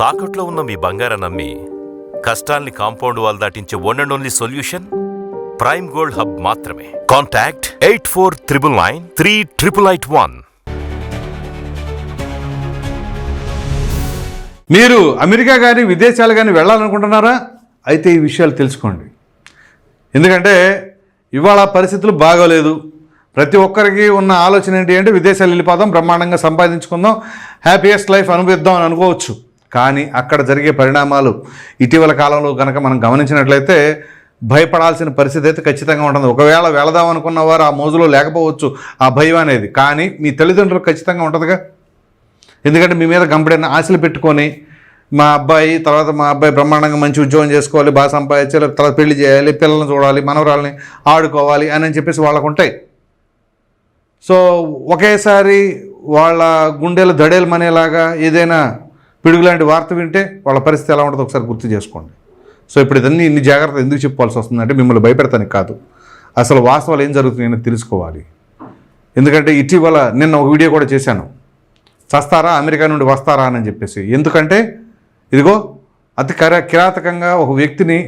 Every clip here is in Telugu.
తాకట్లో ఉన్న మీ బంగారం నమ్మి కష్టాల్ని compound wall దాటించే one and only solution Prime Gold Hub మాత్రమే. Contact eight four triple nine three triple eight one మీరు అమెరికా కానీ విదేశాలు కానీ వెళ్ళాలనుకుంటున్నారా? అయితే ఈ విషయాలు తెలుసుకోండి. ఎందుకంటే ఇవాళ పరిస్థితులు బాగోలేదు. ప్రతి ఒక్కరికి ఉన్న ఆలోచన ఏంటి అంటే విదేశాలు వెళ్ళిపోదాం బ్రహ్మాండంగా సంపాదించుకుందాం హ్యాపీయెస్ట్ లైఫ్ అనుభవిద్దాం అని అనుకోవచ్చు. కానీ అక్కడ జరిగే పరిణామాలు ఇటీవల కాలంలో కనుక మనం గమనించినట్లయితే భయపడాల్సిన పరిస్థితి అయితే ఖచ్చితంగా ఉంటుంది. ఒకవేళ వెళదాం అనుకున్న వారు ఆ మోజులో లేకపోవచ్చు ఆ భయం అనేది. కానీ మీ తల్లిదండ్రులకు ఖచ్చితంగా ఉంటుందిగా. ఎందుకంటే మీ మీద గంపడైన ఆశలు పెట్టుకొని మా అబ్బాయి తర్వాత మా అబ్బాయి బ్రహ్మాండంగా మంచి ఉద్యోగం చేసుకోవాలి బాగా సంపాదించాలి తర్వాత పెళ్ళి చేయాలి పిల్లల్ని చూడాలి మనవరాల్ని ఆడుకోవాలి అని అని చెప్పేసి వాళ్ళకు ఉంటాయి. సో ఒకేసారి వాళ్ళ గుండెలు దడేలు మనేలాగా ఏదైనా పిడుగు లాంటి వార్త వింటే వాళ్ళ పరిస్థితి ఎలా ఉంటుందో ఒకసారి గుర్తు చేసుకోండి. సో ఇప్పుడు ఇదన్నీ ఇన్ని జాగ్రత్తలు ఎందుకు చెప్పుకోవాల్సి వస్తుందంటే మిమ్మల్ని భయపెడతానికి కాదు. అసలు వాస్తవాలు ఏం జరుగుతున్నాయని తెలుసుకోవాలి. ఎందుకంటే ఇటీవల నిన్న ఒక వీడియో కూడా చేశాను. చస్తారా అమెరికా నుండి వస్తారా అని చెప్పేసి. ఎందుకంటే ఇదిగో అతి కర కిరాతకంగా ఒక వ్యక్తిని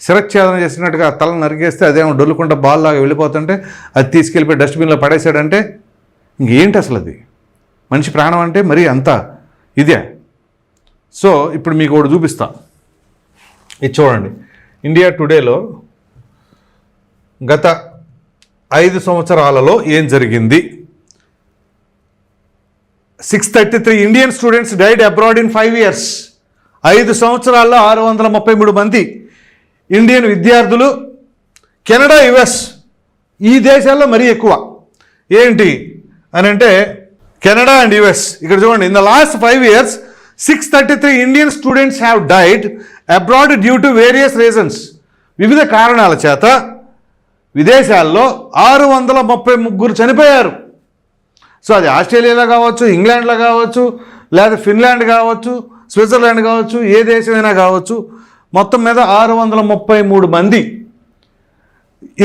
శిరచ్ఛేదన చేసినట్టుగా తల నరికేస్తే అదేమో డొల్లుకుంటా బాల్ లాగా వెళ్ళిపోతుంటే అది తీసుకెళ్ళిపోయి డస్ట్బిన్లో పడేసాడంటే ఇంకేంటి అసలు అది? మనిషి ప్రాణం అంటే మరీ అంత ఇదే. సో ఇప్పుడు మీకు ఒకటి చూపిస్తా. ఇది చూడండి. ఇండియా టుడేలో గత ఐదు సంవత్సరాలలో ఏం జరిగింది? Six thirty three Indian students died abroad in five years ఐదు సంవత్సరాల్లో ఆరు వందల ముప్పై మూడు మంది ఇండియన్ విద్యార్థులు కెనడా యుఎస్ ఈ దేశాల్లో మరీ ఎక్కువ. ఏంటి? అని అంటే కెనడా అండ్ యుఎస్ ఇక్కడ చూడండి in the last five years six thirty three Indian students have died abroad due to various reasons వివిధ కారణాల చేత విదేశాల్లో ఆరు వందల ముప్పై ముగ్గురు చనిపోయారు. సో అది ఆస్ట్రేలియాలో కావచ్చు ఇంగ్లాండ్లో కావచ్చు లేదా ఫిన్లాండ్ కావచ్చు స్విట్జర్లాండ్ కావచ్చు ఏ దేశమైనా కావచ్చు మొత్తం మీద ఆరు వందల ముప్పై మూడు మంది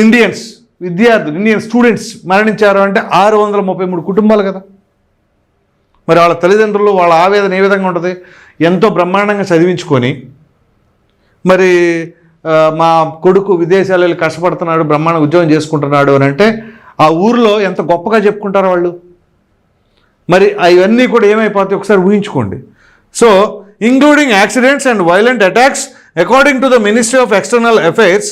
ఇండియన్స్ విద్యార్థులు ఇండియన్ స్టూడెంట్స్ మరణించారు అంటే ఆరు వందల ముప్పై మూడు కుటుంబాలు కదా. మరి వాళ్ళ తల్లిదండ్రులు వాళ్ళ ఆవేదన ఏ విధంగా ఉంటుంది? ఎంతో బ్రహ్మాండంగా చదివించుకొని మరి మా కొడుకు విదేశాలు వెళ్ళి కష్టపడుతున్నాడు బ్రహ్మాండ ఉద్యోగం చేసుకుంటున్నాడు అని అంటే ఆ ఊరిలో ఎంత గొప్పగా చెప్పుకుంటారు వాళ్ళు? మరి అవన్నీ కూడా ఏమైపోతాయి? ఒకసారి ఊహించుకోండి. So including accidents and violent attacks according to the ministry of external affairs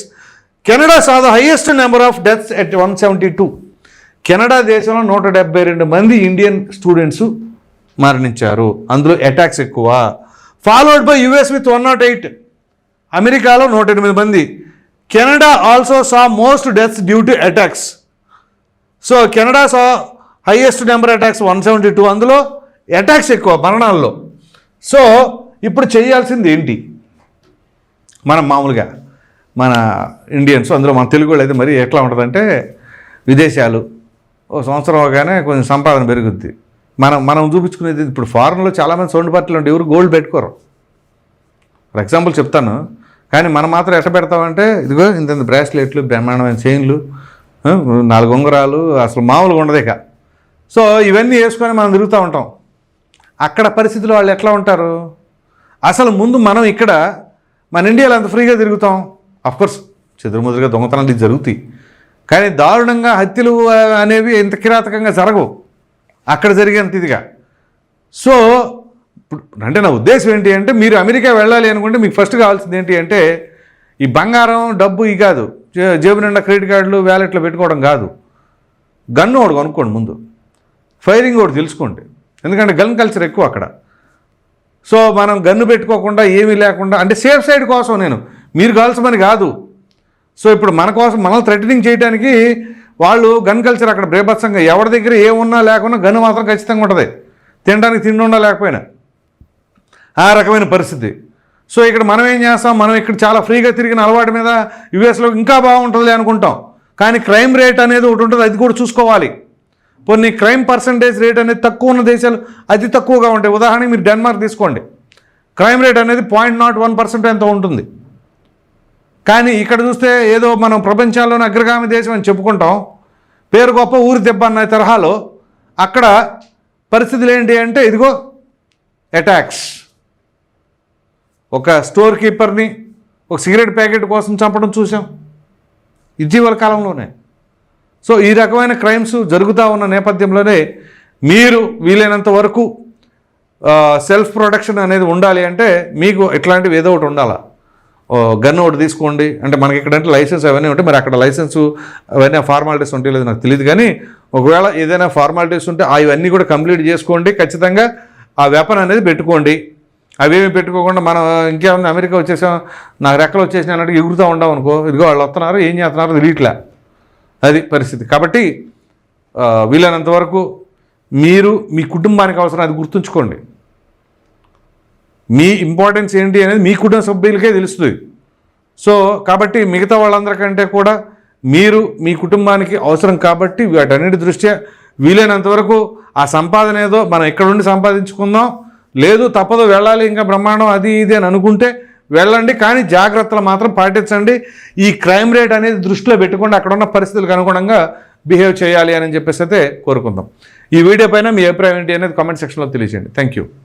Canada saw the highest number of deaths at one seventy two Canada దేశంలో నూట డెబ్బై రెండు మంది ఇండియన్ స్టూడెంట్స్ మరణించారు. అందులో అటాక్స్ ఎక్కువ. Followed by US with one not eight అమెరికాలో నూట ఎనిమిది మంది. Canada also saw most deaths due to attacks so Canada saw highest number attacks one seventy two అందులో అటాక్స్ ఎక్కువ మరణాల్లో. సో ఇప్పుడు చేయాల్సింది ఏంటి? మనం మామూలుగా మన ఇండియన్స్ అందులో మన తెలుగు వాళ్ళు అయితే మరి ఎట్లా ఉంటుందంటే విదేశాలు ఓ సంవత్సరం అవగానే కొంచెం సంపాదన పెరుగుద్ది. మనం మనం చూపించుకునేది ఇప్పుడు ఫారెన్లో చాలామంది సౌండ్ పార్టీలు ఉంటే ఎవరు గోల్డ్ పెట్టుకోరు. ఫర్ ఎగ్జాంపుల్ చెప్తాను కానీ మనం మాత్రం ఎట్ట పెడతామంటే ఇదిగో ఇంత బ్రాస్లెట్లు బ్రహ్మాండమైన చైన్లు నాలుగు ఉంగరాలు అసలు మామూలుగా ఉండదు ఇక. సో ఇవన్నీ వేసుకొని మనం తిరుగుతూ ఉంటాం. అక్కడ పరిస్థితులు వాళ్ళు ఎట్లా ఉంటారు? అసలు ముందు మనం ఇక్కడ మన ఇండియాలో అంత ఫ్రీగా తిరుగుతాం. అఫ్కోర్స్ చెదురుముదురుగా దొంగతనాలు జరుగుతాయి. కానీ దారుణంగా హత్యలు అనేవి ఇంత కిరాతకంగా జరగవు. అక్కడ జరిగేంత ఇదిగా. సో ఇప్పుడు అంటే నా ఉద్దేశం ఏంటి అంటే మీరు అమెరికా వెళ్ళాలి అనుకుంటే మీకు ఫస్ట్ కావాల్సింది ఏంటి అంటే ఈ బంగారం డబ్బు ఈ కాదు. జేబు నిండా క్రెడిట్ కార్డులు వ్యాలెట్లో పెట్టుకోవడం కాదు. గన్ను ఒకటి కొనుక్కోండి ముందు. ఫైరింగ్ ఒకటి తెలుసుకోండి. ఎందుకంటే గన్ కల్చర్ ఎక్కువ అక్కడ. సో మనం గన్ను పెట్టుకోకుండా ఏమీ లేకుండా అంటే సేఫ్ సైడ్ కోసం నేను. మీరు కావాల్సమని కాదు. సో ఇప్పుడు మన కోసం మనల్ని థ్రెటనింగ్ చేయడానికి వాళ్ళు గన్ కల్చర్ అక్కడ బేభత్సంగా ఎవరి దగ్గర ఏమున్నా లేకున్నా గన్ మాత్రం ఖచ్చితంగా ఉంటుంది. తినడానికి తిండి ఉండా లేకపోయినా. ఆ రకమైన పరిస్థితి. సో ఇక్కడ మనం ఏం చేస్తాం? మనం ఇక్కడ చాలా ఫ్రీగా తిరిగిన అలవాటు మీద యుఎస్లో ఇంకా బాగుంటుంది అనుకుంటాం. కానీ క్రైమ్ రేట్ అనేది ఒకటి ఉంటుంది అది కూడా చూసుకోవాలి. కొన్ని క్రైమ్ పర్సంటేజ్ రేట్ అనేది తక్కువ ఉన్న దేశాలు అతి తక్కువగా ఉంటాయి. ఉదాహరణకి మీరు డెన్మార్క్ తీసుకోండి. క్రైమ్ రేట్ అనేది పాయింట్ నాట్ వన్ పర్సెంట్ ఎంతో ఉంటుంది. కానీ ఇక్కడ చూస్తే ఏదో మనం ప్రపంచంలోనే అగ్రగామి దేశం అని చెప్పుకుంటాం. పేరు గొప్ప ఊరి దెబ్బ అన్న తరహాలో అక్కడ పరిస్థితులు ఏంటి అంటే ఇదిగో అటాక్స్ ఒక స్టోర్ కీపర్ని ఒక సిగరెట్ ప్యాకెట్ కోసం చంపడం చూసాం ఇటీవల కాలంలోనే. సో ఈ రకమైన క్రైమ్స్ జరుగుతూ ఉన్న నేపథ్యంలోనే మీరు వీలైనంత వరకు సెల్ఫ్ ప్రొడక్షన్ అనేది ఉండాలి అంటే మీకు ఇట్లాంటివి ఏదో ఒకటి ఉండాలా? గన్ ఒకటి తీసుకోండి. అంటే మనకి ఇక్కడంటే లైసెన్స్ అవన్నీ ఉంటాయి. మరి అక్కడ లైసెన్స్ అవన్నీ ఫార్మాలిటీస్ ఉంటాయి లేదు నాకు తెలియదు కానీ ఒకవేళ ఏదైనా ఫార్మాలిటీస్ ఉంటే ఆ ఇవన్నీ కూడా కంప్లీట్ చేసుకోండి. ఖచ్చితంగా ఆ వెపన్ అనేది పెట్టుకోండి. అవేమి పెట్టుకోకుండా మనం ఇంకేమన్నా అమెరికా వచ్చేసాం నాకు రెక్కలు వచ్చేసినా అన్నట్టు ఎగురుతూ ఉండాం అనుకో. ఇదిగో వాళ్ళు వస్తున్నారు ఏం చేస్తున్నారు తెలియట్లే అది పరిస్థితి. కాబట్టి వీలైనంత వరకు మీరు మీ కుటుంబానికి అవసరం అది గుర్తుంచుకోండి. మీ ఇంపార్టెన్స్ ఏంటి అనేది మీ కుటుంబ సభ్యులకే తెలుస్తుంది. సో కాబట్టి మిగతా వాళ్ళందరికంటే కూడా మీరు మీ కుటుంబానికి అవసరం కాబట్టి వాటన్నిటి దృష్ట్యా వీలైనంత వరకు ఆ సంపాదన ఏదో మనం ఇక్కడ ఉండి సంపాదించుకుందాం. లేదు తప్పదు వెళ్ళాలి ఇంకా బ్రహ్మాండం అది ఇది అని అనుకుంటే వెళ్ళండి కానీ జాగ్రత్తలు మాత్రం పాటించండి. ఈ క్రైమ్ రేట్ అనేది దృష్టిలో పెట్టుకోండి అక్కడ ఉన్న పరిస్థితులకు అనుగుణంగా బిహేవ్ చేయాలి అని చెప్పేసి అయితే కోరుకుందాం. ఈ వీడియో పైన మీ అభిప్రాయం ఏంటి అనేది కామెంట్ సెక్షన్లో తెలియజేయండి. Thank you